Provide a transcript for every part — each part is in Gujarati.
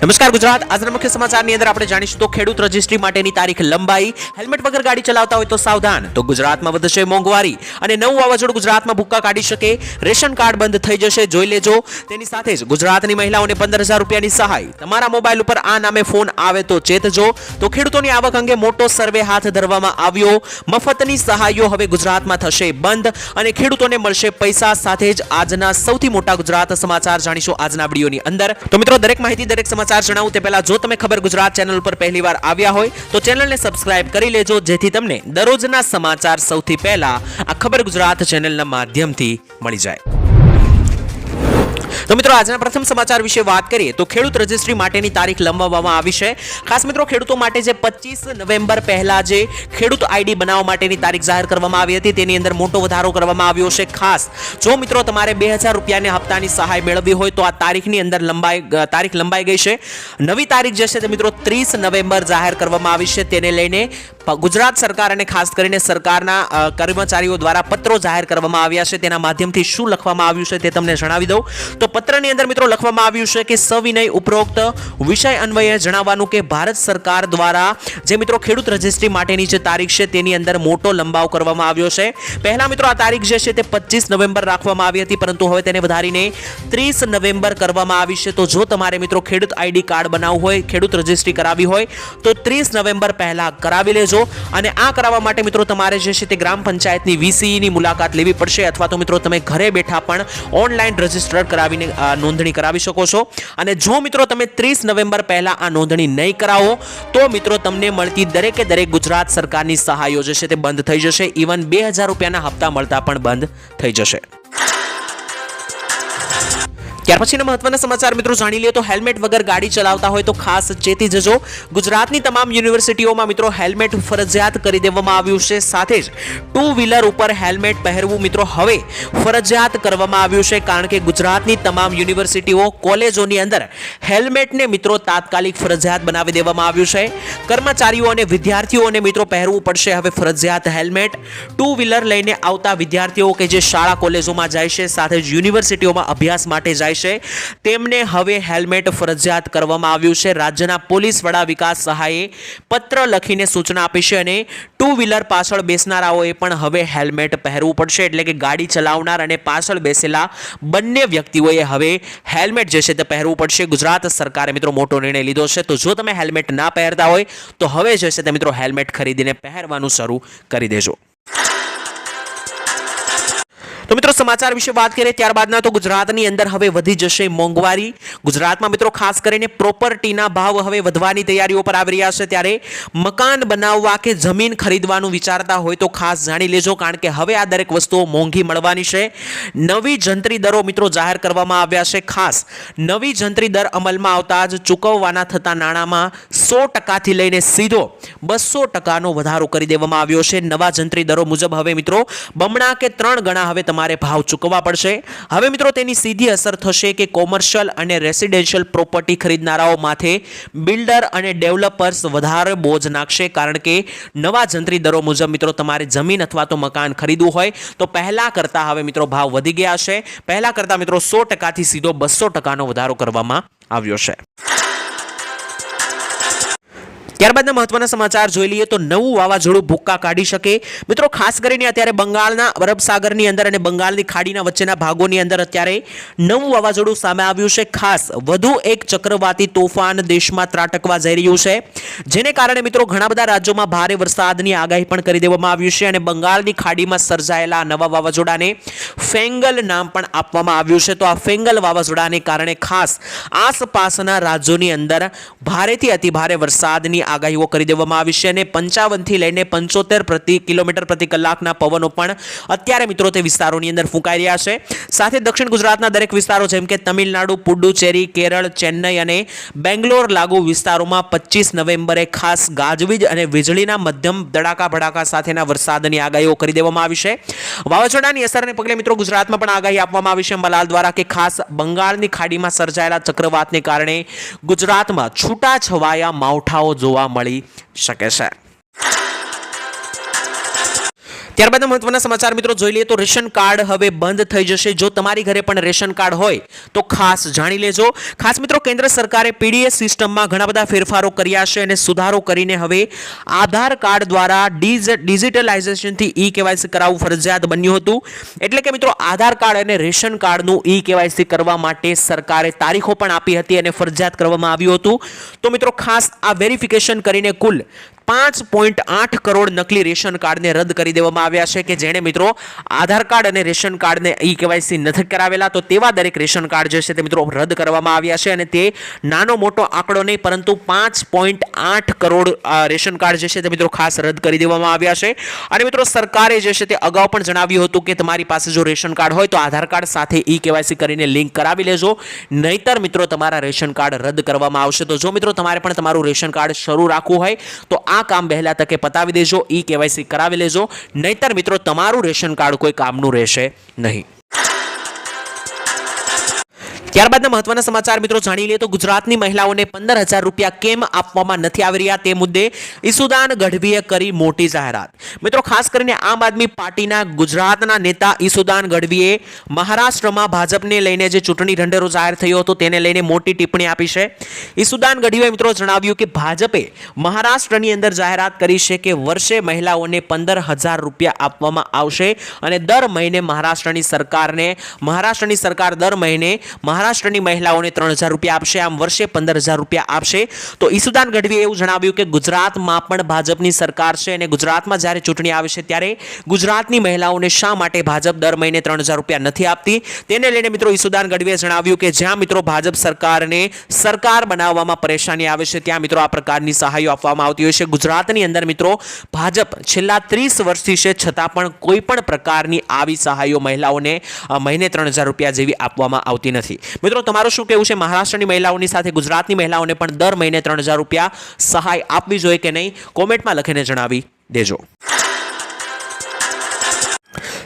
નમસ્કાર ગુજરાત. આજના મુખ્ય સમાચારની અંદર આપણે જાણીશું તો ખેડૂત રજિસ્ટ્રી માટેની તારીખ લંબાઈ. હેલ્મેટ વગર ગાડી ચલાવતા હોય તો સાવધાન. તો ગુજરાતમાં વધશે મોંઘવારી. અને નવું વાવાઝોડું ગુજરાતમાં ભૂક્કા કાઢી શકે. રેશન કાર્ડ બંધ થઈ જશે. જોઈ લેજો. તેની સાથે જ ગુજરાતની મહિલાઓને પંદર હજાર રૂપિયાની સહાય. તમારા મોબાઈલ ઉપર આ નામે ફોન આવે તો ચેતજો. તો ખેડૂતોની આવક અંગે મોટો સર્વે હાથ ધરવામાં આવ્યો. મફતની સહાયો હવે ગુજરાતમાં થશે બંધ. અને ખેડૂતોને મળશે પૈસા. સાથે જ આજના સૌથી મોટા ગુજરાત સમાચાર જાણીશું આજના વિડીયોની અંદર. તો મિત્રો, દરેક માહિતી દરેક સમાચાર જણાવું તે પહેલાં જો તમે ખબર ગુજરાત ચેનલ પર પહેલી વાર આવ્યા હોય, તો ચેનલને સબસ્ક્રાઇબ કરી લેજો, જેથી તમને દરરોજના સમાચાર સૌથી પહેલા આ ખબર ગુજરાત ચેનલના માધ્યમથી મળી જાય. તો મિત્રો, આજના પ્રથમ સમાચાર વિશે વાત કરીએ તો ખેડૂત રજિસ્ટ્રી માટેની તારીખ લંબાવવામાં આવી છે. ખાસ મિત્રો, ખેડૂતો માટે જે પચીસ નવેમ્બર પહેલા જે ખેડૂત આઈડી બનાવવા માટેની તારીખ જાહેર કરવામાં આવી હતી, તેની અંદર મોટો વધારો કરવામાં આવ્યો છે. ખાસ જો મિત્રો, તમારે બે હજાર રૂપિયાની હપ્તાની સહાય મેળવવી હોય, તો આ તારીખની અંદર લંબાઈ તારીખ લંબાઈ ગઈ છે. નવી તારીખ જે છે તે મિત્રો, ત્રીસ નવેમ્બર જાહેર કરવામાં આવી છે. તેને લઈને ગુજરાત સરકાર અને ખાસ કરીને સરકારના કર્મચારીઓ દ્વારા પત્રો જાહેર કરવામાં આવ્યા છે. તેના માધ્યમથી શું લખવામાં આવ્યું છે તે તમને જણાવી દઉં. તો પત્રની અંદર મિત્રો લખવામાં આવ્યું છે કે સવિનય ઉપરોક્ત વિષય અન્વયે જણાવવાનું કે ભારત સરકાર દ્વારા જે મિત્રો ખેડૂત રજિસ્ટ્રી માટેની જે તારીખ છે તેની અંદર મોટો લંબાવ કરવામાં આવ્યો છે. પહેલા મિત્રો આ તારીખ જે છે તે પચીસ નવેમ્બર રાખવામાં આવી હતી, પરંતુ હવે તેને વધારીને ત્રીસ નવેમ્બર કરવામાં આવી છે. તો જો તમારે મિત્રો ખેડૂત આઈડી કાર્ડ બનાવવું હોય, ખેડૂત રજિસ્ટ્રી કરાવી હોય, તો ત્રીસ નવેમ્બર પહેલા કરાવી લેજો. અને આ કરાવવા માટે મિત્રો તમારે જે છે તે ગ્રામ પંચાયતની વીસીની મુલાકાત લેવી પડશે, અથવા તો મિત્રો તમે ઘરે બેઠા પણ ઓનલાઈન રજિસ્ટર કરાવીને આ નોંધણી કરાવી શકો છો. અને જો મિત્રો તમે ત્રીસ નવેમ્બર પહેલા આ નોંધણી નહીં કરાવો, તો મિત્રો તમને મળતી દરેકે દરેક ગુજરાત સરકારની સહાયો જે છે તે બંધ થઈ જશે. ઇવન બે હજાર રૂપિયાના હપ્તા મળતા પણ બંધ થઈ જશે. ત્યાર પછીના મહત્વના સમાચાર મિત્રો જાણી લઈએ તો હેલ્મેટ વગર ગાડી ચલાવતા હોય તો ખાસ ચેતી જજો. ગુજરાતની તમામ યુનિવર્સિટીઓમાં મિત્રો હેલ્મેટ ફરજિયાત કરી દેવામાં આવ્યું છે. સાથે જ ટુ વ્હીલર ઉપર હેલ્મેટ પહેરવું મિત્રો હવે ફરજિયાત કરવામાં આવ્યું છે કારણ કે ગુજરાતની તમામ યુનિવર્સિટીઓ, કોલેજોની અંદર હેલ્મેટને મિત્રો તાત્કાલિક ફરજિયાત બનાવી દેવામાં આવ્યું છે. કર્મચારીઓ અને વિદ્યાર્થીઓને મિત્રો પહેરવું પડશે હવે ફરજિયાત હેલ્મેટ. ટુ વ્હીલર લઈને આવતા વિદ્યાર્થીઓ કે જે શાળા, કોલેજોમાં જાય છે, સાથે જ યુનિવર્સિટીઓમાં અભ્યાસ માટે જાય છે. તેમને હવે હેલ્મેટ ફરજિયાત કરવામાં આવ્યું છે. રાજ્યના પોલીસ વડા વિકાસ સહાયે પત્ર લખીને સૂચના આપી છે અને ટુ વ્હીલર પાછળ બેસનારાઓએ પણ હવે હેલ્મેટ પહેરવું પડશે. એટલે કે ગાડી ચલાવનાર અને પાછળ બેસેલા બંને વ્યક્તિઓએ હવે હેલ્મેટ જે છે તે પહેરવું પડશે. ગુજરાત સરકારે મિત્રો મોટો નિર્ણય લીધો છે. તો જો તમે હેલ્મેટ ના પહેરતા હોય, તો હવે જે છે તે મિત્રો હેલ્મેટ ખરીદીને પહેરવાનું શરૂ કરી દેજો. સમાચાર વિશે વાત કરીએ ત્યારબાદના તો ગુજરાતની અંદર હવે વધી જશે મોંઘવારી. ગુજરાતમાં મિત્રો ખાસ કરીને પ્રોપર્ટીના ભાવ હવે વધવાની તૈયારીઓ પર આવી રહ્યા છે. ત્યારે મકાન બનાવવા કે જમીન ખરીદવાનું વિચારતા હોય તો ખાસ જાણી લેજો, કારણ કે હવે આ દરેક વસ્તુઓ મોંઘી મળવાની છે. નવી જંત્રી દરો મિત્રો જાહેર કરવામાં આવ્યા છે. ખાસ નવી જંત્રી દર અમલમાં આવતા જ ચૂકવવાના થતા નાણાંમાં સો ટકાથી લઈને સીધો બસો ટકાનો વધારો કરી દેવામાં આવ્યો છે. નવા જંત્રી દરો મુજબ હવે મિત્રો બમણા કે ત્રણ ગણા હવે તમારે ભાવ ચૂકવવા પડશે. હવે મિત્રો તેની સીધી અસર થશે કે કોમર્શિયલ અને રેસિડેન્શિયલ પ્રોપર્ટી ખરીદનારાઓ માથે બિલ્ડર અને ડેવલપર્સ વધારે બોજ નાખશે. કારણ કે નવા જંત્રી દરો મુજબ મિત્રો તમારે જમીન અથવા તો મકાન ખરીદવું હોય તો પહેલાં કરતાં હવે મિત્રો ભાવ વધી ગયા છે. પહેલાં કરતાં મિત્રો સો ટકાથી સીધો બસો ટકાનો વધારો કરવામાં આવ્યો છે. ત્યારબાદના મહત્વના સમાચાર જોઈ લઈએ તો નવું વાવાઝોડું ભૂક્કા કાઢી શકે. મિત્રો, ખાસ કરીને અત્યારે બંગાળના, અરબ સાગરની અંદર અને બંગાળની ખાડીના વચ્ચેના ભાગોની અંદર અત્યારે નવું વાવાઝોડું સામે આવ્યું છે. ખાસ વધુ એક ચક્રવાતી તોફાન દેશમાં ત્રાટકવા જઈ રહ્યું છે. જેને કારણે મિત્રો, ઘણા બધા રાજ્યોમાં ભારે વરસાદની આગાહી પણ કરી દેવામાં આવ્યું છે અને બંગાળની ખાડીમાં સર્જાયેલા નવા વાવાઝોડાને ફેંગલ નામ પણ આપવામાં આવ્યું છે. તો આ ફેંગલ વાવાઝોડાને કારણે ખાસ આસપાસના રાજ્યોની અંદર ભારેથી અતિભારે વરસાદની આગાહીઓ કરી દેવામાં આવી છે અને પંચાવનથી લઈને પંચોતેર પ્રતિ કિલોમીટર પ્રતિ કલાકના પવનો પણ અત્યારે મિત્રો તે વિસ્તારોની અંદર ફૂંકાઈ રહ્યા છે. સાથે દક્ષિણ ગુજરાતના દરેક વિસ્તારો જેમ કે તમિલનાડુ, પુડુચેરી, કેરળ, ચેન્નઈ અને બેંગ્લોર લાગુ વિસ્તારોમાં પચીસ નવેમ્બરે ખાસ ગાજવીજ અને વીજળીના મધ્યમ ધડાકા ભડાકા સાથેના વરસાદની આગાહીઓ કરી દેવામાં આવી છે. વાવાઝોડાની અસરને પગલે મિત્રો ગુજરાતમાં પણ આગાહી આપવામાં આવી છે. અંબાલાલ દ્વારા કે ખાસ બંગાળની ખાડીમાં સર્જાયેલા ચક્રવાતને કારણે ગુજરાતમાં છૂટાછવાયા માવઠાઓ જોવા મળી શકે છે. ત્યારબાદ મહત્વના સમાચાર મિત્રો જોઈ લઈએ તો રેશન કાર્ડ હવે બંધ થઈ જશે. જો તમારી ઘરે પણ રેશન કાર્ડ હોય તો ખાસ જાણી લેજો. ખાસ મિત્રો કેન્દ્ર સરકારે પીડીએસ સિસ્ટમમાં ઘણા બધા ફેરફારો કર્યા છે અને સુધારો કરીને હવે આધાર કાર્ડ દ્વારા ડિજિટલાઇઝેશનથી ઈ કેવાયસી કરાવવું ફરજિયાત બન્યું હતું. એટલે કે મિત્રો આધાર કાર્ડ અને રેશન કાર્ડનું ઈ કેવાયસી કરવા માટે સરકારે તારીખો પણ આપી હતી અને ફરજિયાત કરવામાં આવ્યું હતું. તો મિત્રો ખાસ આ વેરિફિકેશન કરીને કુલ પાંચ પોઈન્ટ આઠ કરોડ નકલી રેશન કાર્ડને રદ કરી દેવામાં આવ્યા છે કે જેણે મિત્રો આધાર કાર્ડ અને રેશન કાર્ડને ઈ કેવાયસી નથી કરાવેલા, તો તેવા દરેક રેશન કાર્ડ જે છે તે મિત્રો રદ કરવામાં આવ્યા છે અને તે નાનો મોટો આંકડો નહીં, પરંતુ પાંચ પોઈન્ટ આઠ કરોડ રેશન કાર્ડ જે છે તે મિત્રો ખાસ રદ કરી દેવામાં આવ્યા છે. અને મિત્રો સરકારે જે છે તે અગાઉ પણ જણાવ્યું હતું કે તમારી પાસે જો રેશન કાર્ડ હોય તો આધાર કાર્ડ સાથે ઈ કેવાયસી કરીને લિંક કરાવી લેજો, નહીતર મિત્રો તમારા રેશન કાર્ડ રદ કરવામાં આવશે. તો જો મિત્રો તમારે પણ તમારું રેશન કાર્ડ શરૂ રાખવું હોય, તો આ કામ વહેલા તકે પતાવી દેજો, ઈ કેવાયસી કરાવી લેજો. નહીતર મિત્રો, તમારું રેશન કાર્ડ કોઈ કામનું રહેશે નહીં. ત્યારબાદના મહત્વના સમાચાર મિત્રો જાણી લઈએ તો ગુજરાતની મહિલાઓને પંદર હજાર રૂપિયા કેમ આપવામાં નથી આવી રહ્યા તે મુદ્દે ઈસુદાન ગઢવીએ કરી મોટી જાહેરાત. મિત્રો ખાસ કરીને આમ આદમી પાર્ટીના ગુજરાતના નેતા ઈસુદાન ગઢવીએ મહારાષ્ટ્રમાં ભાજપને લઈને જે ચૂંટણી ઢંઢેરો જાહેર થયો હતો તેને લઈને મોટી ટિપ્પણી આપી છે. ઈસુદાન ગઢવીએ મિત્રો જણાવ્યું કે ભાજપે મહારાષ્ટ્રની અંદર જાહેરાત કરી છે કે વર્ષે મહિલાઓને પંદર હજાર રૂપિયા આપવામાં આવશે અને દર મહિને મહારાષ્ટ્રની સરકારને મહારાષ્ટ્રની સરકાર દર મહિને મહારાષ્ટ્રની મહિલાઓને ત્રણ હજાર રૂપિયા આપશે, આમ વર્ષે પંદર હજાર રૂપિયા આપશે. તો ઈસુદાન ગઢવીએ એવું જણાવ્યું કે ગુજરાતમાં પણ ભાજપની સરકાર છે અને ગુજરાતમાં જ્યારે ચૂંટણી આવે છે ત્યારે ગુજરાતની મહિલાઓને શા માટે ભાજપ દર મહિને ત્રણ હજાર રૂપિયા નથી આપતી? તેને લઈને મિત્રો ઈસુદાન ગઢવીએ જણાવ્યું કે જ્યાં મિત્રો ભાજપ સરકારને સરકાર બનાવવામાં પરેશાની આવે છે, ત્યાં મિત્રો આ પ્રકારની સહાયો આપવામાં આવતી હોય છે. ગુજરાતની અંદર મિત્રો ભાજપ છેલ્લા ત્રીસ વર્ષથી છે, છતાં પણ કોઈ પણ પ્રકારની આવી સહાયો મહિલાઓને મહિને ત્રણ હજાર રૂપિયા જેવી આપવામાં આવતી નથી. મિત્રો, તમારું શું કહેવું છે? મહારાષ્ટ્રની મહિલાઓની સાથે ગુજરાતની મહિલાઓને પણ દર મહિને ત્રણ રૂપિયા સહાય આપવી જોઈએ કે નહીં? કોમેન્ટમાં લખીને જણાવી દેજો.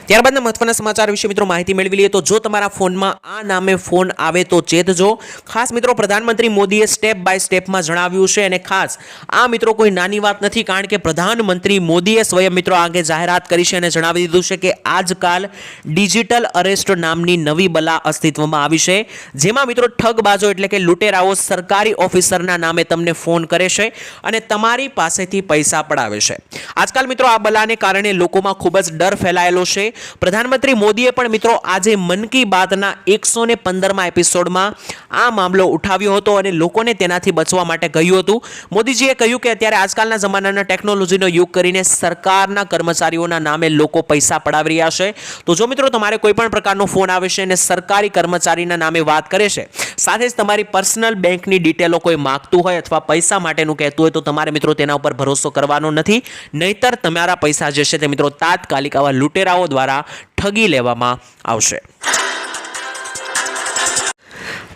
ત્યારબાદના મહત્વના સમાચાર વિશે મિત્રો માહિતી મેળવી લઈએ તો જો તમારા ફોનમાં આ નામે ફોન આવે તો ચેતજો ખાસ મિત્રો પ્રધાનમંત્રી મોદીએ સ્ટેપ બાય સ્ટેપમાં જણાવ્યું છે અને ખાસ આ મિત્રો કોઈ નાની વાત નથી કારણ કે પ્રધાનમંત્રી મોદીએ સ્વયં મિત્રો આગે જાહેરાત કરી છે અને જણાવી દીધું છે કે આજકાલ ડિજિટલ અરેસ્ટ નામની નવી બલા અસ્તિત્વમાં આવી છે. જેમાં મિત્રો ઠગબાજો એટલે કે લૂંટેરાઓ સરકારી ઓફિસરના નામે તમને ફોન કરે છે અને તમારી પાસેથી પૈસા પડાવે છે. આજકાલ મિત્રો આ બલાને કારણે લોકોમાં ખૂબ જ ડર ફેલાયેલો છે. પ્રધાનમંત્રી મોદીએ પણ મિત્રો આજે મન કી બાતના એકસો ને પંદરમાં એપિસોડમાં આ મામલો ઉઠાવ્યો હતો અને લોકોને તેનાથી બચવા માટે કહ્યું હતું. મોદીજીએ કહ્યું કે અત્યારે આજકાલના જમાનાના ટેકનોલોજીનો યુગ કરીને સરકારના કર્મચારીઓના નામે લોકો પૈસા પડાવી રહ્યા છે. તો જો મિત્રો તમારે કોઈ પણ પ્રકારનો ફોન આવે છે અને સરકારી કર્મચારીના નામે વાત કરે છે, સાથે જ તમારી પર્સનલ બેંકની ડિટેલો કોઈ માગતું હોય અથવા પૈસા માટેનું કહેતું હોય તો તમારે મિત્રો તેના ઉપર ભરોસો કરવાનો નથી. નહીતર તમારા પૈસા જે છે તે મિત્રો તાત્કાલિક આવા લૂંટેરાઓ દ્વારા ઠગી લેવામાં આવશે.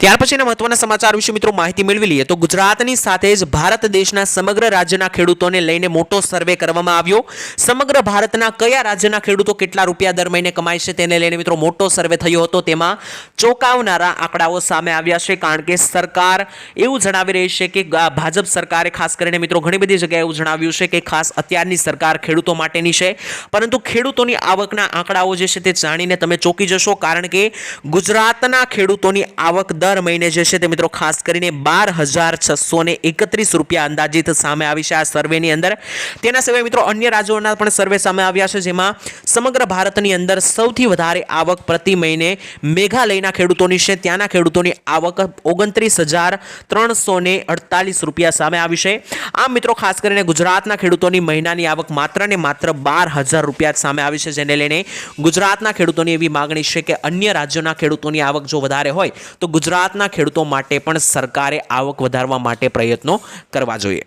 ત્યાર પછીના મહત્વના સમાચાર વિશે મિત્રો માહિતી મેળવી લઈએ તો ગુજરાતની સાથે જ ભારત દેશના સમગ્ર રાજ્યના ખેડૂતોને લઈને મોટો સર્વે કરવામાં આવ્યો. સમગ્ર ભારતના કયા રાજ્યના ખેડૂતો કેટલા રૂપિયા દર મહિને કમાય છે તેને લઈને મિત્રો મોટો સર્વે થયો હતો. તેમાં ચોંકાવનારા આંકડાઓ સામે આવ્યા છે કારણ કે સરકાર એવું જણાવી રહી છે કે ભાજપ સરકારે ખાસ કરીને મિત્રો ઘણી બધી જગ્યાએ એવું જણાવ્યું છે કે ખાસ અત્યારની સરકાર ખેડૂતો માટેની છે. પરંતુ ખેડૂતોની આવકના આંકડાઓ જે છે તે જાણીને તમે ચોંકી જશો કારણ કે ગુજરાતના ખેડૂતોની આવક દર મહિને જે છે તે મિત્રો ખાસ કરીને બાર હજાર છસો ને એકત્રીસ રૂપિયા અંદાજિત સામે આવી છે આ સર્વેની અંદર. તેના સિવાય મિત્રો અન્ય રાજ્યોના પણ સર્વે સામે આવ્યા છે, જેમાં સમગ્ર ભારતની અંદર સૌથી વધારે આવક પ્રતિ મહિને મેઘાલયના ખેડૂતોની છે. ત્યાંના ખેડૂતોની આવક ઓગણત્રીસ હજાર ત્રણસો ને અડતાલીસ રૂપિયા સામે આવી છે. આમ મિત્રો ખાસ કરીને ગુજરાતના ખેડૂતોની મહિનાની આવક માત્ર ને માત્ર બાર હજાર રૂપિયા સામે આવી છે, જેને લઈને ગુજરાતના ખેડૂતોની એવી માગણી છે કે અન્ય રાજ્યોના ખેડૂતોની આવક જો વધારે હોય, તો ગુજરાતના ખેડૂતો માટે પણ સરકારે આવક વધારવા માટે પ્રયત્નો કરવા જોઈએ.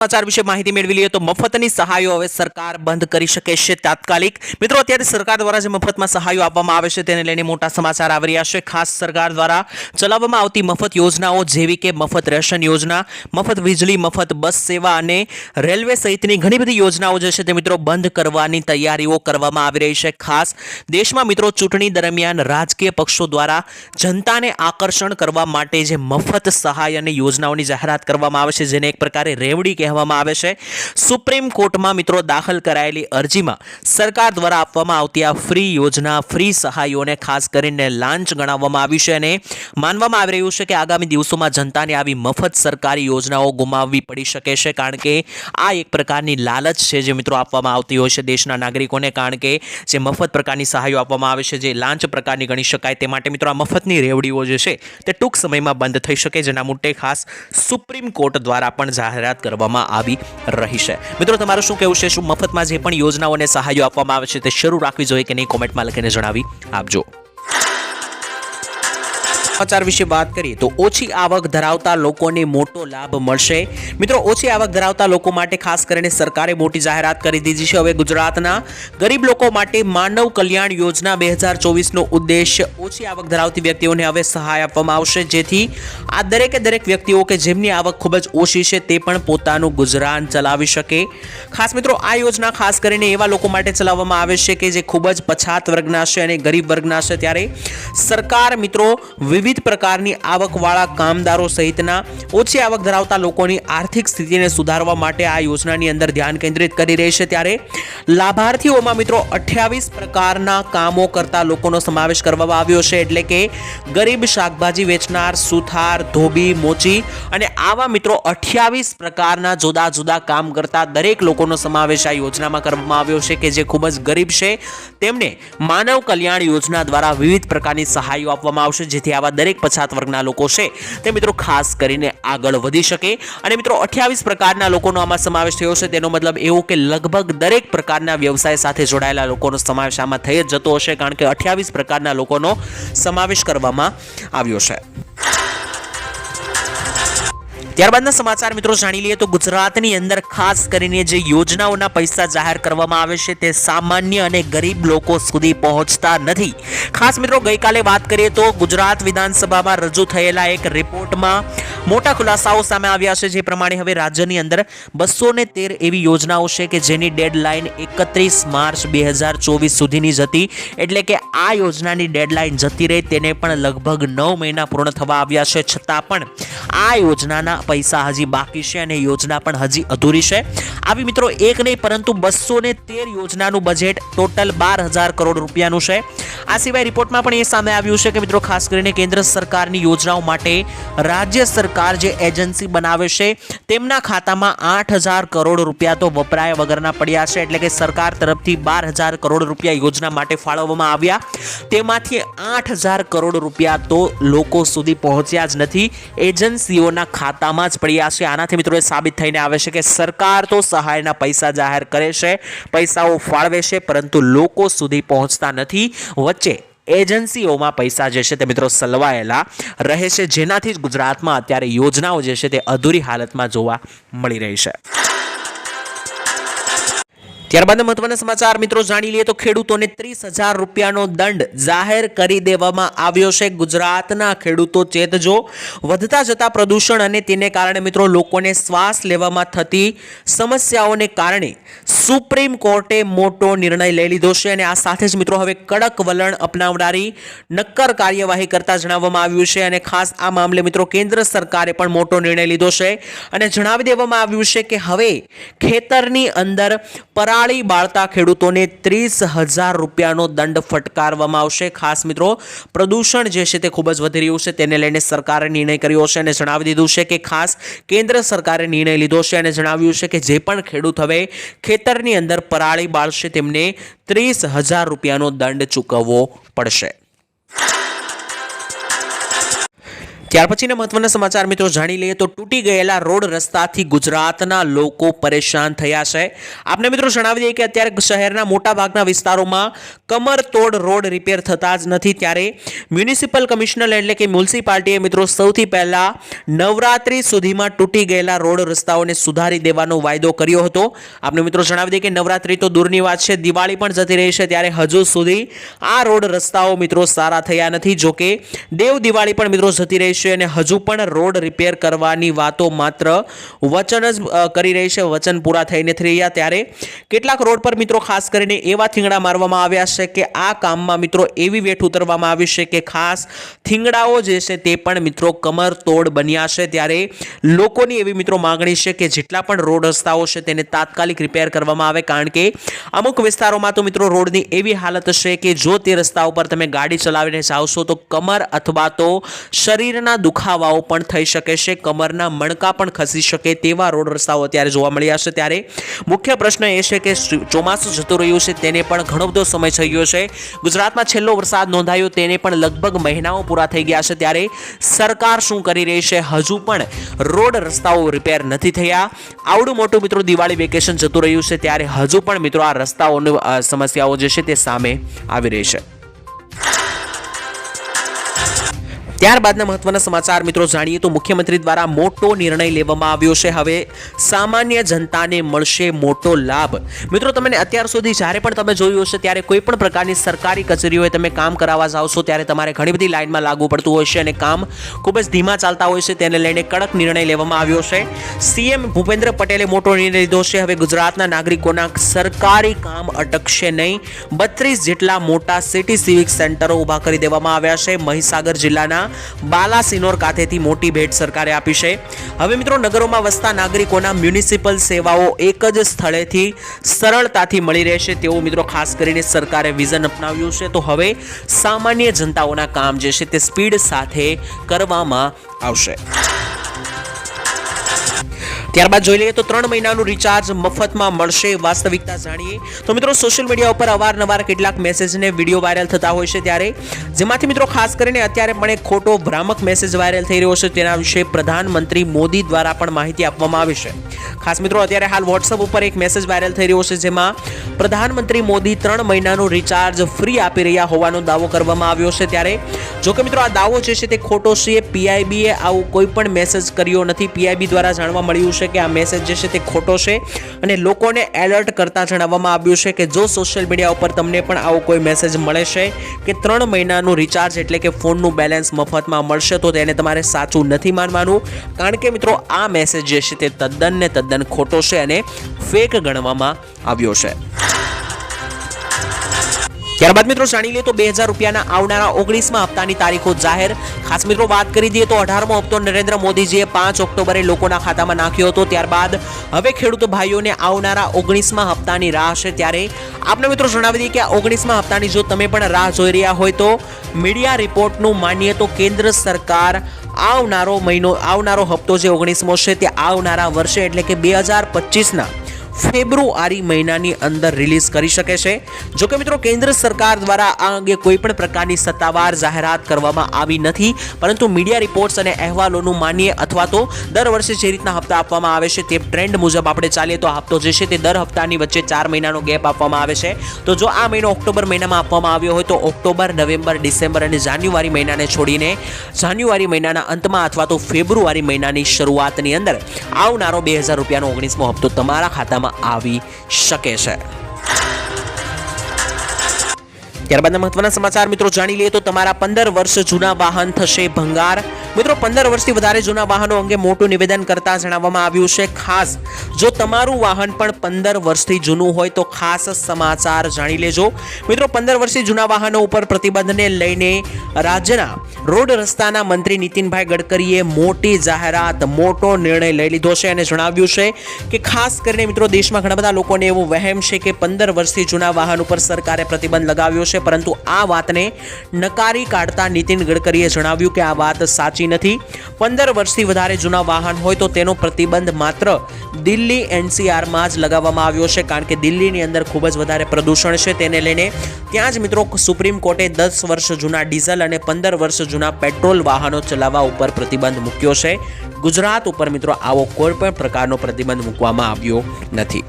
સમાચાર વિશે માહિતી મેળવી લઈએ તો મફતની સહાયો હવે સરકાર બંધ કરી શકે છે તાત્કાલિક. મિત્રો, અત્યારે સરકાર દ્વારા જે મફતમાં સહાયો આપવામાં આવે છે તેને લઈને મોટા સમાચાર આવી રહ્યા છે. ખાસ સરકાર દ્વારા ચલાવવામાં આવતી મફત યોજનાઓ જેવી કે મફત રેશન યોજના, મફત વીજળી, મફત બસ સેવા અને રેલવે સહિતની ઘણી બધી યોજનાઓ જે છે તે મિત્રો બંધ કરવાની તૈયારીઓ કરવામાં આવી રહી છે. ખાસ દેશમાં મિત્રો ચૂંટણી દરમિયાન રાજકીય પક્ષો દ્વારા જનતાને આકર્ષણ કરવા માટે જે મફત સહાય અને યોજનાઓની જાહેરાત કરવામાં આવે છે, જેને એક પ્રકારે રેવડી કહેવામાં આવે છે. સુપ્રીમ કોર્ટમાં મિત્રો દાખલ કરાયેલી અરજીમાં સરકાર દ્વારા આપવામાં આવતી આ ફ્રી યોજના, ફ્રી સહાયોને ખાસ કરીને લાંચ ગણાવવામાં આવ્યું છે અને માનવામાં આવી રહ્યું છે કે આગામી દિવસોમાં જનતાને આવી મફત સરકારી યોજનાઓ ગુમાવવી પડી શકે છે. કારણ કે આ એક પ્રકારની લાલચ છે જે મિત્રો આપવામાં આવતી હોય છે દેશના નાગરિકોને. કારણ કે જે મફત પ્રકારની સહાયો આપવામાં આવે છે, જે લાંચ પ્રકારની ગણી શકાય તે માટે મિત્રો આ મફતની રેવડીઓ જે છે તે ટૂંક સમયમાં બંધ થઈ શકે, જેના મોટે ખાસ સુપ્રીમ કોર્ટ દ્વારા પણ જાહેરાત કરવામાં આવી રહી છે. મિત્રો, તમારું શું કહેવું છે? શું મફતમાં જે પણ યોજનાઓ અને સહાયો આપવામાં આવે છે તે શરૂ રાખવી જોઈએ કે નહીં? કોમેન્ટમાં લખીને જણાવી આપજો. સમાચાર વિશે વાત કરીએ તો ઓછી આવક ધરાવતા લોકોને મોટો લાભ મળશે. મિત્રો, ઓછી આવક ધરાવતા લોકો માટે ખાસ કરીને સરકારે મોટી જાહેરાત કરી દીધી છે. હવે ગુજરાતના ગરીબ લોકો માટે માનવ કલ્યાણ યોજના બે હજાર ચોવીસનો ઉદ્દેશ્ય ઓછી આવક ધરાવતી વ્યક્તિઓને હવે સહાય આપવામાં આવશે. જેથી આ દરેકે દરેક વ્યક્તિઓ કે જેમની આવક ખૂબ જ ઓછી છે તે પણ પોતાનું ગુજરાન ચલાવી શકે. ખાસ મિત્રો, આ યોજના ખાસ કરીને એવા લોકો માટે ચલાવવામાં આવે છે કે જે ખૂબ જ પછાત વર્ગના છે અને ગરીબ વર્ગના છે. ત્યારે સરકાર મિત્રો વિવિધ પ્રકારની આવકવાળા કામદારો સહિતના ઓછી આવક ધરાવતા લોકોની આર્થિક સ્થિતિને સુધારવા માટે આ યોજનાની અંદર ધ્યાન કેન્દ્રિત કરી રહી છે ત્યારે લાભાર્થીઓમાં મિત્રો અઠ્યાવીસ પ્રકારના કામો કરતા લોકોનો સમાવેશ કરવામાં આવ્યો છે. એટલે કે ગરીબ શાકભાજી વેચનાર, સુથાર, ધોબી, મોચી અને આવા મિત્રો અઠ્યાવીસ પ્રકારના જુદા જુદા કામ કરતા દરેક લોકોનો સમાવેશ આ યોજનામાં કરવામાં આવ્યો છે કે જે ખૂબ જ ગરીબ છે. તેમને માનવ કલ્યાણ યોજના દ્વારા વિવિધ પ્રકારની સહાયો આપવામાં આવશે. જેથી આવા દરેક પછાત વર્ગના લોકો છે. તે મિત્રો ખાસ કરીને આગળ વધી શકે. અને મિત્રો અઠ્યાવીસ પ્રકારના લોકોનો આમાં સમાવેશ થયો છે. તેનો મતલબ એવો કે લગભગ દરેક પ્રકારના વ્યવસાય સાથે જોડાયેલા લોકોનો સમાવેશ આમાં થઈ જ જતો હશે, કારણ કે અઠ્યાવીસ પ્રકારના લોકોનો સમાવેશ કરવામાં આવ્યો છે. ત્યારબાદના સમાચાર મિત્રો જાણી લઈએ તો ગુજરાતની અંદર ખાસ કરીને જે યોજનાઓના પૈસા જાહેર કરવામાં આવે છે તે સામાન્ય અને ગરીબ લોકો સુધી પહોંચતા નથી. ખાસ મિત્રો ગઈકાલે વાત કરીએ તો ગુજરાત વિધાનસભામાં રજૂ થયેલા એક રિપોર્ટમાં મોટા ખુલાસાઓ સામે આવ્યા છે જે પ્રમાણે હવે રાજ્યની અંદર બસો તેર એવી યોજનાઓ છે કે જેની ડેડલાઇન એકત્રીસ માર્ચ બે હજાર ચોવીસ સુધીની જ હતી. એટલે કે આ યોજનાની ડેડલાઇન જતી રહી તેને પણ લગભગ નવ મહિના પૂર્ણ થવા આવ્યા છે. છતાં પણ આ યોજનાના પૈસા હજી બાકી છે અને યોજના પણ હજી અધૂરી છે. આવી મિત્રો એક નહીં, પરંતુ બસો તેર યોજનાનું બજેટ ટોટલ બાર હજાર કરોડ રૂપિયાનું છે. આ સિવાય રિપોર્ટમાં પણ એ સામે આવ્યું છે કે મિત્રો ખાસ કરીને કેન્દ્ર સરકારની યોજનાઓ માટે રાજ્ય સરકાર જે એજન્સી બનાવે છે, તેમના ખાતામાં આઠ હજાર કરોડ રૂપિયા તો વપરાય વગરના પડ્યા છે. એટલે કે સરકાર તરફથી બાર હજાર કરોડ રૂપિયા યોજના માટે ફાળવવામાં આવ્યા. તેમાંથી આઠ હજાર કરોડ રૂપિયા તો લોકો સુધી પહોંચ્યા જ નથી. એજન્સીઓના ખાતામાં જ પડ્યા છે. આનાથી મિત્રો એ સાબિત થઈને આવે છે કે સરકાર તો સહાયના પૈસા જાહેર કરે છે, પૈસાઓ ફાળવે છે, પરંતુ લોકો સુધી પહોંચતા નથી. વચ્ચે એજન્સીઓમાં પૈસા જે છે તે મિત્રો સલવાયેલા રહે છે. જેનાથી જ ગુજરાતમાં અત્યારે યોજનાઓ જે છે તે અધૂરી હાલતમાં જોવા મળી રહી છે. ત્યારબાદ મહત્વના સમાચાર, મિત્રો જાણી લઈએ તો ખેડૂતોને ત્રીસ હજાર રૂપિયાનો દંડ જાહેર કરી દેવામાં આવ્યો છે. ગુજરાતના ખેડૂતો ચેતજો વધતા જતા પ્રદૂષણ અને તેને કારણે, મિત્રો, લોકોને શ્વાસ લેવામાં થતી સમસ્યાઓને કારણે સુપ્રીમ કોર્ટે મોટો નિર્ણય લઈ લીધો છે અને આ સાથે જ, મિત્રો, હવે કડક વલણ અપનાવનારી નક્કર કાર્યવાહી કરતા જણાવવામાં આવ્યું છે અને ખાસ આ મામલે, મિત્રો, કેન્દ્ર સરકારે પણ મોટો નિર્ણય લીધો છે અને જણાવી દેવામાં આવ્યું છે કે હવે ખેતરની અંદર પરાળી બાળતા ખેડૂતોને ત્રીસ હજાર રૂપિયાનો દંડ ફટકારવામાં આવશે. ખાસ મિત્રો, પ્રદૂષણ જે છે તે ખૂબ જ વધી રહ્યું છે, તેને લઈને સરકારે નિર્ણય કર્યો છે અને જણાવી દીધું છે કે ખાસ કેન્દ્ર સરકારે નિર્ણય લીધો છે અને જણાવ્યું છે કે જે પણ ખેડૂત હવે ખેતરની અંદર પરાળી બાળશે, તેમને ત્રીસ હજાર રૂપિયાનો દંડ ચૂકવવો પડશે. ત્યાર પછીના મહત્વના સમાચાર મિત્રો જાણી લઈએ તો તૂટી ગયેલા રોડ રસ્તાથી ગુજરાતના લોકો પરેશાન થયા છે. આપને મિત્રો જણાવી દઈએ કે અત્યારે શહેરના મોટા ભાગના વિસ્તારોમાં કમરતોડ રોડ રિપેર થતા જ નથી. ત્યારે મ્યુનિસિપલ કમિશનર એટલે કે મ્યુનિસિપાલિટીએ મિત્રો સૌથી પહેલા નવરાત્રી સુધીમાં તૂટી ગયેલા રોડ રસ્તાઓને સુધારી દેવાનો વાયદો કર્યો હતો. આપને મિત્રો જણાવી દઈએ કે નવરાત્રી તો દૂરની વાત છે, દિવાળી પણ જતી રહી છે, ત્યારે હજુ સુધી આ રોડ રસ્તાઓ મિત્રો સારા થયા નથી. જોકે દેવ દિવાળી પણ મિત્રો જતી રહી છે રહેશે અને હજુ પણ રોડ રિપેર કરવાની વાતો માત્ર વચન જ કરી રહી છે, વચન પૂરા થઈને થઈ રહ્યા. ત્યારે કેટલાક રોડ પર મિત્રો ખાસ કરીને એવા થીંગડા મારવામાં આવ્યા છે કે આ કામમાં મિત્રો એવી વેઠ ઉતરવામાં આવી છે કે ખાસ થીંગડાઓ જે છે તે પણ મિત્રો કમર તોડ બન્યા છે. ત્યારે લોકોની એવી મિત્રો માગણી છે કે જેટલા પણ રોડ રસ્તાઓ છે તેને તાત્કાલિક રિપેર કરવામાં આવે. કારણ કે અમુક વિસ્તારોમાં તો મિત્રો રોડની એવી હાલત છે કે જો તે રસ્તા ઉપર તમે ગાડી ચલાવીને જાવશો તો કમર અથવા તો શરીરના દુખાવાઓ પણ થઈ શકે છે, કમરના મણકા પણ ખસી શકે તેવા રોડ રસ્તાઓ અત્યારે જોવા મળ્યા છે. ત્યારે મુખ્ય પ્રશ્ન એ છે કે ચોમાસું જતું રહ્યું છે, તેને પણ ઘણો બધો સમય થઈ ગયો છે. ગુજરાતમાં છેલ્લો વરસાદ નોંધાયો, તેને પણ લગભગ મહિનાઓ પૂરા થઈ ગયા છે. ત્યારે સરકાર શું કરી રહી છે? હજુ પણ રોડ રસ્તાઓ રિપેર નથી થયા. આવડું મોટું મિત્રો દિવાળી વેકેશન જતું રહ્યું છે, ત્યારે હજુ પણ મિત્રો આ રસ્તાઓની સમસ્યાઓ જે છે તે સામે આવી રહી છે. ત્યારબાદના મહત્વના સમાચાર મિત્રો જાણીએ તો મુખ્યમંત્રી દ્વારા મોટો નિર્ણય લેવામાં આવ્યો છે. હવે સામાન્ય જનતાને મળશે મોટો લાભ. મિત્રો, તમને અત્યાર સુધી જ્યારે પણ તમે જોયું હશે, ત્યારે કોઈ પણ પ્રકારની સરકારી કચેરીઓએ તમે કામ કરાવવા જાઓ છો, ત્યારે તમારે ઘણી બધી લાઇનમાં લાગવું પડતું હોય છે અને કામ ખૂબ જ ધીમા ચાલતા હોય છે. તેને લઈને કડક નિર્ણય લેવામાં આવ્યો છે. સીએમ ભૂપેન્દ્ર પટેલે મોટો નિર્ણય લીધો છે. હવે ગુજરાતના નાગરિકોના સરકારી કામ અટકશે નહીં. બત્રીસ જેટલા મોટા સિટી સિવિક સેન્ટરો ઊભા કરી દેવામાં આવ્યા છે. મહીસાગર જિલ્લાના બાલાસિનોર ખાતેથી મોટી ભેટ સરકારે આપી છે. હવે મિત્રો, નગરોમાં વસતા નાગરિકોના મ્યુનિસિપલ સેવાઓ એક જ સ્થળેથી સરળતાથી મળી રહેશે તેવું મિત્રો ખાસ કરીને સરકારે વિઝન અપનાવ્યું છે. તો હવે સામાન્ય જનતાઓના કામ જે છે તે સ્પીડ સાથે કરવામાં આવશે. ત્યારબાદ જોઈ લઈએ તો ત્રણ મહિનાનું રિચાર્જ મફતમાં મળશે વાસ્તવિકતા જાણીએ. તો મિત્રો સોશિયલ મીડિયા ઉપર અવારનવાર કેટલાક મેસેજને વીડિયો વાયરલ થતા હોય છે ત્યારે. જેમાંથી મિત્રો, ખાસ કરીને અત્યારે પણ એક ખોટો ભ્રામક મેસેજ વાયરલ થઈ રહ્યો છે તેના વિશે પ્રધાનમંત્રી મોદી દ્વારા પણ માહિતી આપવામાં આવી છે. ખાસ મિત્રો, અત્યારે હાલ વોટ્સઅપ ઉપર એક મેસેજ વાયરલ થઈ રહ્યો છે જેમાં પ્રધાનમંત્રી મોદી ત્રણ મહિનાનું રિચાર્જ ફ્રી આપી રહ્યા હોવાનો દાવો કરવામાં આવ્યો છે ત્યારે. જો કે મિત્રો, આ દાવો જે છે તે ખોટો છે, પીઆઈબીએ આવું કોઈ પણ મેસેજ કર્યો નથી. પીઆઈબી દ્વારા જાણવા મળ્યું છે કે આ મેસેજ જે છે તે ખોટો છે અને લોકોને એલર્ટ કરતા જણાવવામાં આવ્યું છે કે જો સોશિયલ મીડિયા ઉપર તમને પણ આવો કોઈ મેસેજ મળે છે કે ત્રણ મહિનાનું રિચાર્જ એટલે કે ફોનનું બેલેન્સ મફતમાં મળશે તો તેને તમારે સાચું નથી માનવાનું. કારણ કે મિત્રો, આ મેસેજ જે છે તે તદ્દન ને તદ્દન ખોટો છે અને ફેક ગણવામાં આવ્યો છે. ત્યારબાદ મિત્રો જાણી લઈએ તો બે હજાર રૂપિયાના આવનારા ઓગણીસમાં હપ્તાની તારીખો જાહેર. ખાસ મિત્રો વાત કરી દઈએ તો અઢારમો હપ્તો નરેન્દ્ર મોદીજીએ પાંચ ઓક્ટોબરે લોકોના ખાતામાં નાખ્યો હતો. ત્યારબાદ હવે ખેડૂત ભાઈઓને આવનારા ઓગણીસમાં હપ્તાની રાહ છે ત્યારે. આપને મિત્રો જણાવી દઈએ કે આ ઓગણીસમાં હપ્તાની જો તમે પણ રાહ જોઈ રહ્યા હોય તો મીડિયા રિપોર્ટનું માનીએ તો કેન્દ્ર સરકાર આવનારો મહિનો, આવનારો હપ્તો જે ઓગણીસમો છે તે આવનારા વર્ષે એટલે કે બે હજાર પચીસના ફેબ્રુઆરી મહિનાની અંદર રિલીઝ કરી શકે છે. જો કે મિત્રો, કેન્દ્ર સરકાર દ્વારા આ અંગે કોઈ પણ પ્રકારની સત્તાવાર જાહેરાત કરવામાં આવી નથી. પરંતુ મીડિયા રિપોર્ટ્સ અને અહેવાલોનું માનીએ અથવા તો દર વર્ષે જે રીતના હપ્તા આપવામાં આવે છે તે ટ્રેન્ડ મુજબ આપણે ચાલીએ તો હપ્તો જે છે તે દર હપ્તાની વચ્ચે ચાર મહિનાનો ગેપ આપવામાં આવે છે. તો જો આ મહિનો ઓક્ટોબર મહિનામાં આપવામાં આવ્યો હોય તો ઓક્ટોબર, નવેમ્બર, ડિસેમ્બર અને જાન્યુઆરી મહિનાને છોડીને જાન્યુઆરી મહિનાના અંતમાં અથવા તો ફેબ્રુઆરી મહિનાની શરૂઆતની અંદર આવનારો બે હજાર રૂપિયાનો ઓગણીસમો હપ્તો તમારા ખાતામાં આવી શકે છે. ત્યારબાદના મહત્વના સમાચાર મિત્રો જાણી લઈએ તો તમારા પંદર વર્ષ જૂના વાહન થશે ભંગાર. મિત્રો, પંદર વર્ષથી વધારે જૂના વાહનો અંગે મોટું નિવેદન કરતા જણાવવામાં આવ્યું છે, ખાસ જો તમારું વાહન પણ પંદર વર્ષથી જૂનું હોય તો ખાસ સમાચાર જાણી લેજો. મિત્રો, પંદર વર્ષથી જૂના વાહનો ઉપર પ્રતિબંધને લઈને રાજ્યના રોડ રસ્તાના મંત્રી નીતિનભાઈ ગડકરીએ મોટી જાહેરાત, મોટો નિર્ણય લઈ લીધો છે અને જણાવ્યું છે કે ખાસ કરીને મિત્રો, દેશમાં ઘણા બધા લોકોને એવું વહેમ છે કે પંદર વર્ષથી જૂના વાહન ઉપર સરકારે પ્રતિબંધ લગાવ્યો છે, પરંતુ આ વાતને નકારી કાઢતા નીતિન ગડકરીએ જણાવ્યું કે આ વાત સાચી નથી. પંદર વર્ષથી વધારે જૂના વાહન હોય તો તેનો પ્રતિબંધ માત્ર દિલ્હી એનસીઆરમાં જ લગાવવામાં આવ્યો છે, કારણ કે દિલ્હીની અંદર ખૂબ જ વધારે પ્રદૂષણ છે. તેને લઈને ત્યાં જ મિત્રો સુપ્રીમ કોર્ટે દસ વર્ષ જૂના ડીઝલ અને પંદર વર્ષ જૂના પેટ્રોલ વાહનો ચલાવવા ઉપર પ્રતિબંધ મૂક્યો છે. ગુજરાત ઉપર મિત્રો આવો કોઈ પણ પ્રકારનો પ્રતિબંધ મૂકવામાં આવ્યો નથી.